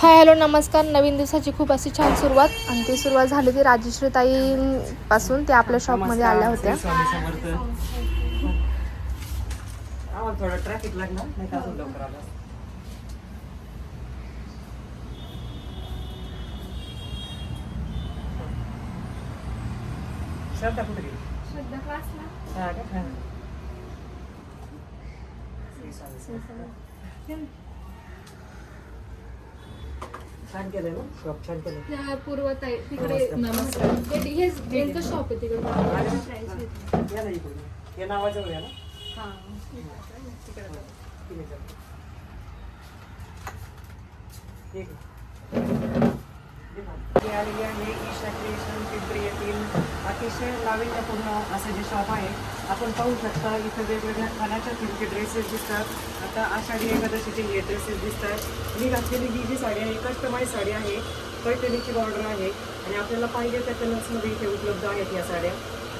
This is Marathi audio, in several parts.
हाय हॅलो नमस्कार. नवीन दिवसाची खूप अशी छान सुरुवात. आणि ती सुरुवात झाली ती राजश्रीताईंपासून त्या आपल्या शॉपमध्ये आल्या होत्या थोडं ट्रॅफिक लागणार नाही तर अजून लवकर आला श्रद्धा कुठे गेली हा का? हा. श्री स्वामी. छान केलंय ना? शॉप छान केलंय. पूर्वताई तिकडे नमस्कार. हेच यांचं शॉप आहे तिकडे. या ना हे नावाजवळ या ना. तिकडे जा. ठीक आहे. हे आलेली आहे ईशा क्रिएशन पिंपरी येथील अतिशय नाविन्यपूर्ण असं जे शॉप आहे आपण पाहू शकता इथं वेगवेगळ्या खाण्याच्या तुमचे ड्रेसेस दिसतात. आता आषाढी एकादशीचे हे ड्रेसेस दिसतात. मी घातलेली ही जी साडी आहे कस्टमाइज साडी आहे. पैठणीची बॉर्डर आहे. आणि आपल्याला पाहिजे त्या कलर्समध्ये इथे उपलब्ध आहेत या साड्या.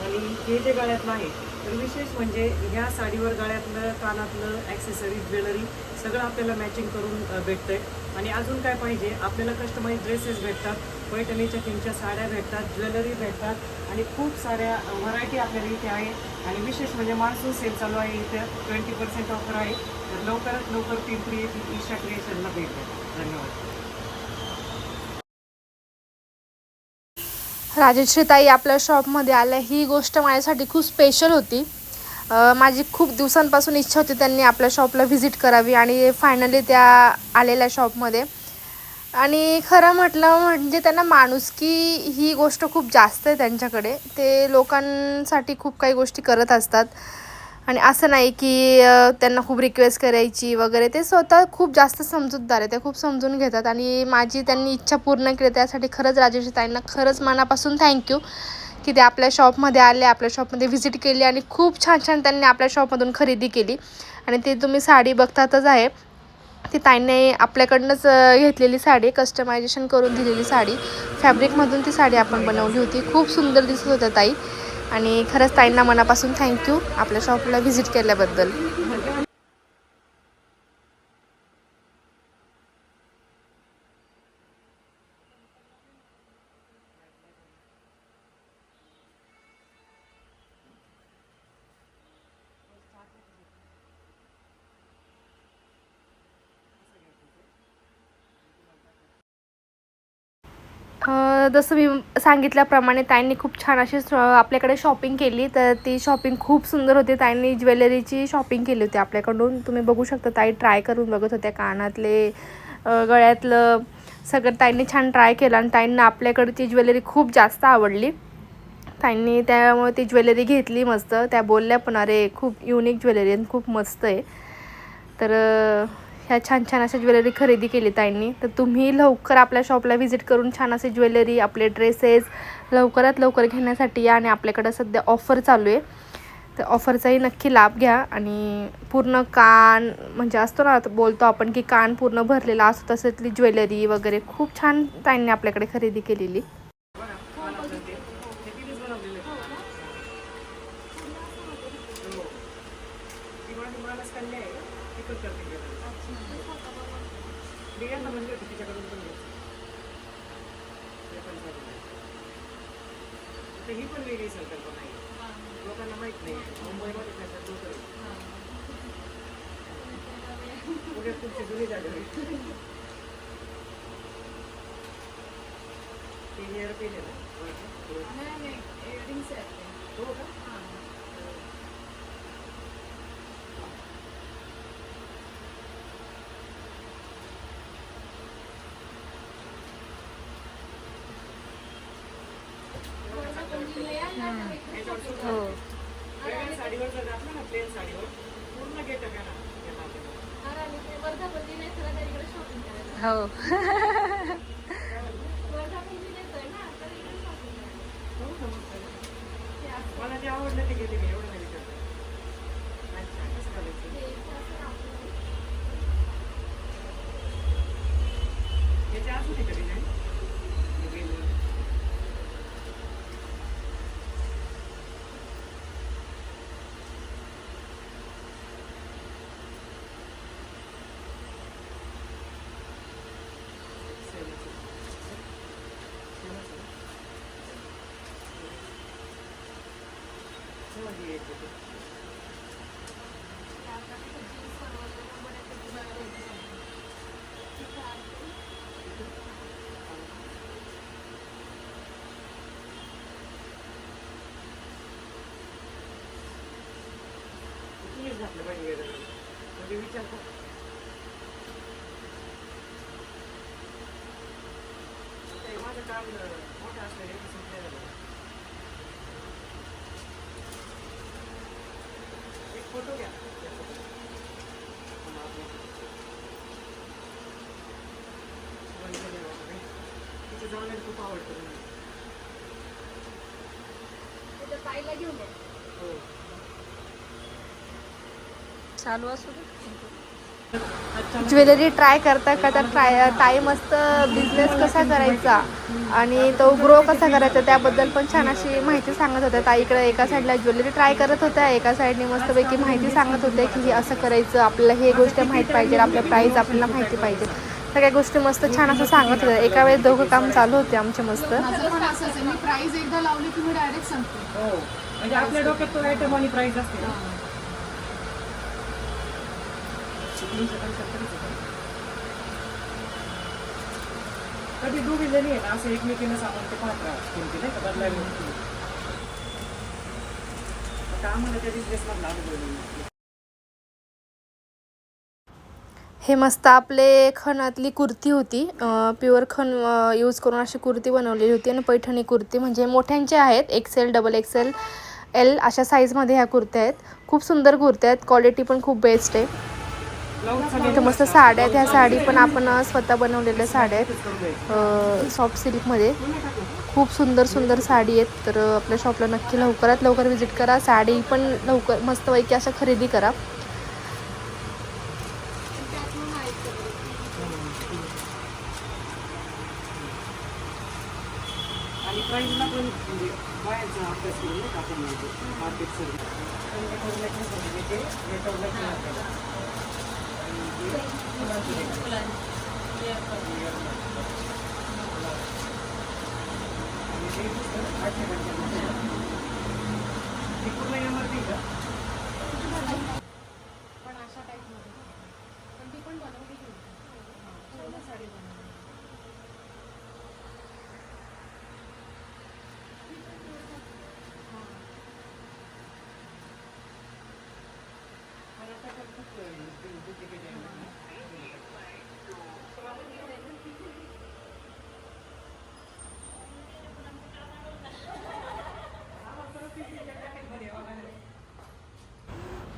आणि हे जे गळ्यातलं आहे तर विशेष म्हणजे ह्या साडीवर गळ्यातलं कानातलं ॲक्सेसरीज ज्वेलरी सगळं आपल्याला मॅचिंग करून भेटतं भेटतंय. आणि अजून काय पाहिजे? आपल्याला कस्टमाइज ड्रेसेस भेटतात पैठणीच्या थीमच्या साड्या भेटतात ज्वेलरी भेटतात आणि खूप साऱ्या व्हरायटी आपल्याला इथे आहे. आणि विशेष म्हणजे मान्सून सेल चालू आहे इथे. ट्वेंटी पर्सेंट ऑफर आहे. तर लवकरात लवकर पिंपरी येथील ईशा क्रिएशनला भेट द्या धन्यवाद. राजश्रीताई आपल्या शॉपमध्ये आल्या. ही गोष्ट माझ्यासाठी खूप स्पेशल होती. माझी खूप दिवसांपासून इच्छा होती त्यांनी आपल्या शॉपला व्हिजिट करावी आणि फायनली त्या आलेल्या शॉपमध्ये आणि खरं म्हटलं म्हणजे त्यांना माणुसकी ही गोष्ट खूप जास्त आहे त्यांच्याकडे. ते लोकांसाठी खूप काही गोष्टी करत असतात. आणि असं नाही की त्यांना खूप रिक्वेस्ट करायची वगैरे. ते स्वतः खूप जास्त समजूतदार आहे ते खूप समजून घेतात. आणि माझी त्यांनी इच्छा पूर्ण केली. त्यासाठी खरंच राजेश ताईंना खरंच मनापासून थँक्यू की ते आपल्या शॉपमध्ये आले आपल्या शॉपमध्ये व्हिजिट केली आणि खूप छान छान त्यांनी आपल्या शॉपमधून खरेदी केली. आणि ते तुम्ही साडी बघतातच आहे. ती ताईंनी आपल्याकडनंच घेतलेली साडी कस्टमायझेशन करून दिलेली साडी. फॅब्रिकमधून ती साडी आपण बनवली होती. खूप सुंदर दिसत होत्या ताई. आणि खरंच ताईंना मनापासून थँक्यू आपल्या शॉपला व्हिजिट केल्याबद्दल अं, जसं मी सांगितल्याप्रमाणे ताईंनी खूप छान अशी आपल्याकडे शॉपिंग केली. तर ती शॉपिंग खूप सुंदर होती. ताईंनी ज्वेलरीची शॉपिंग केली होती आपल्याकडून. तुम्ही बघू शकता ताई ट्राय करून बघत होत्या कानातले गळ्यातलं. सगळं ताईंनी छान ट्राय केलं आणि ताईंना आपल्याकडची ज्वेलरी खूप जास्त आवडली. ताईंनी त्यामुळे ती ज्वेलरी घेतली मस्त. त्या बोलल्या पण अरे खूप युनिक ज्वेलरी आणि खूप मस्त आहे. तर ह्या छान छान अशा ज्वेलरी खरेदी केली ताईंनी. तर तुम्ही लवकर आपल्या शॉपला व्हिजिट करून छान असे ज्वेलरी आपले ड्रेसेस लवकरात लवकर घेण्यासाठी या आणि आपल्याकडं सध्या ऑफर चालू आहे. तर ऑफरचाही नक्की लाभ घ्या आणि पूर्ण कान म्हणजे असतो ना आता बोलतो आपण की कान पूर्ण भरलेला असतो तसली ज्वेलरी वगैरे खूप छान ताईंनी आपल्याकडे खरेदी केलेली. ही पण वेगळी संकल्पना आहे लोकांना माहीत नाही मुंबईमध्ये त्याच्यात लोक पुण्यात तुमची जुनी जागा आहे तीन year केले ना हो का हो वेगळ्या साडीवर जर घातलं ना प्लेन साडीवर पूर्ण गेट आहे ना हो. मला जे आवडलं ते घेते मी एवढं नाही. विचारत अच्छा कसं घालायचं 文字入れてる。आपल्या पाणी गेलं म्हणजे विचार तेव्हा काम मोठं असलं हे सुटलेलं वंदने वगैरे. तिचं जाऊन खूप आवडतं मला. हो चालू असू दे ज्वेलरी ट्राय करता करता ट्राय ताई मस्त बिझनेस कसा करायचा आणि तो ग्रो कसा करायचा त्याबद्दल पण छान अशी माहिती सांगत होत्या. ताईकडे एका साईडला ज्वेलरी ट्राय करत होत्या एका साईडने मस्तपैकी माहिती सांगत होत्या की हे असं करायचं आपल्याला हे गोष्ट माहीत पाहिजे आपल्या प्राईस आपल्याला माहिती पाहिजे. सगळ्या गोष्टी मस्त छान असं सांगत होत्या. एका वेळेस दोघं काम चालू होते आमचे मस्त. प्राईज एकदा लावली की मी डायरेक्ट सांगते हो म्हणजे आपल्या डोक्यात तो आयटम आणि प्राइस असते ना तीनशे पंच्याहत्तरच आहे. कधी दोघी जणी आहे ना असं एकमेकीनं सामान ते पाहत राहा किमती नाही का बदलायला नको. आता आम्हाला त्या बिझनेस मधला अनुभव नाही. हे मस्त आपले खणातली कुर्ती होती प्युअर खण यूज करून अशी कुर्ती बनवलेली होती आणि पैठणी कुर्ती म्हणजे मोठ्यांचे आहेत एक्सेल डबल एक्सेल एल अशा साईजमध्ये ह्या कुर्त्या आहेत खूप सुंदर कुर्त्या आहेत क्वालिटी पण खूप बेस्ट आहे इथं मस्त साड्या आहेत. ह्या साडी पण आपण स्वतः बनवलेल्या साड्या आहेत. सॉफ्ट सिल्कमध्ये खूप सुंदर सुंदर साडी आहेत. तर आपल्या शॉपला नक्की लवकरात लवकर व्हिजिट करा. साडी पण लवकर मस्तपैकी अशा खरेदी करा. आणि प्राईजला पण म्हणजे बाहेरचा अभ्यास करून नाही का आपण म्हणतो मार्केट सर म्हणजे ते rate of luck नाही आपल्याला. आणि हे फुलांचे rate आहे. आणि ते दुसरं आठशे पंच्याण्णव. हे पूर्ण MRP का? पण आता तर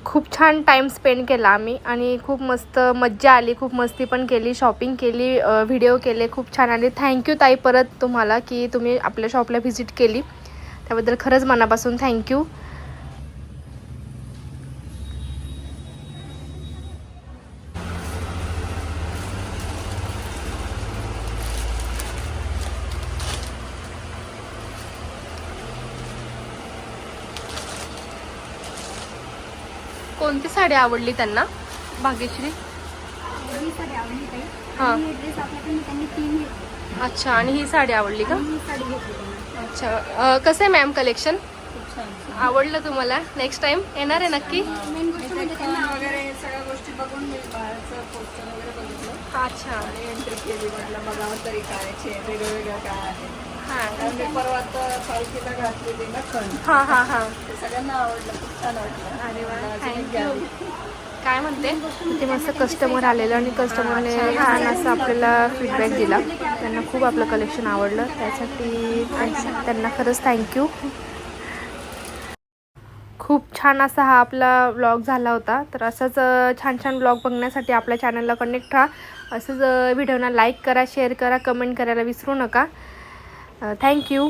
खूप छान टाईम स्पेंड केला आम्ही आणि खूप मस्त मज्जा आली खूप मस्ती पण केली शॉपिंग केली व्हिडिओ केले खूप छान. आले थँक्यू ताई परत तुम्हाला की तुम्ही आपल्या शॉपला व्हिजिट केली. त्याबद्दल खरंच मनापासून थँक्यू कोणती साडी आवडली त्यांना? भाग्यश्री? ही साडी आवडली ताई. हां. आणि हे ड्रेस आपल्याकडून त्यांनी तीन घेतले. अच्छा आणि ही साडी आवडली का? आणि ही साडी घेतली त्यांनी. अच्छा. अं, कसं आहे मॅम कलेक्शन खूप छान आवडलं तुम्हाला? नेक्स्ट टाइम येणार आहे नक्की? मेन गोष्ट म्हणजे त्यांना वगैरे सगळ्या गोष्टी बघून मी अच्छा आणि एंट्री केली म्हटलं बघावं तरी काय आहे. काय आहे. हां कारण मी परवा आता पालखीला घातलेली ना खण हां हां हां. ते सगळ्यांना आवडलं खूप छान वाटलं. अरे वा मला अजून एक थँक्यू घ्यावी. काय म्हणते? ते मस्त कस्टमर आलेलं आणि कस्टमरने छान असं आपल्याला फीडबॅक दिला. त्यांना खूप आपलं कलेक्शन आवडलं. त्यासाठी त्यांना खरंच थँक्यू खूप छान असा हा आपला व्लॉग झाला होता. तर असंच छान छान ब्लॉग बघण्यासाठी आपल्या चॅनलला कनेक्ट राहा असंच व्हिडिओना लाईक करा शेअर करा कमेंट करायला विसरू नका. थँक्यू